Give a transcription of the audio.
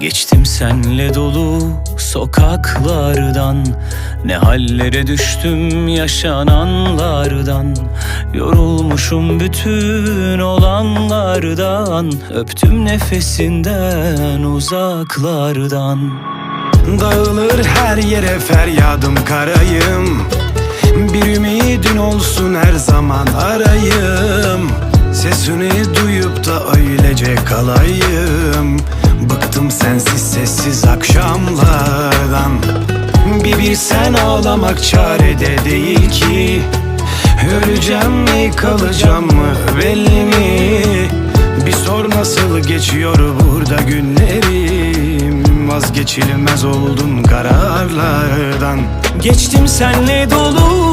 Geçtim senle dolu sokaklardan. Ne hallere düştüm yaşananlardan Yorulmuşum bütün olanlardan Öptüm nefesinden uzaklardan. Dağılır her yere feryadım karayım. Bir ümidin olsun her zaman arayım. Sesini duyup da öylece kalayım. Bıktım sensiz sessiz akşamlardan. Bir bilsen ağlamak çarede değil ki Öleceğim mi kalacağım mı belli mi? Bir sor nasıl geçiyor burada günlerim. Vazgeçilmez oldum kararlardan. Geçtim senle dolu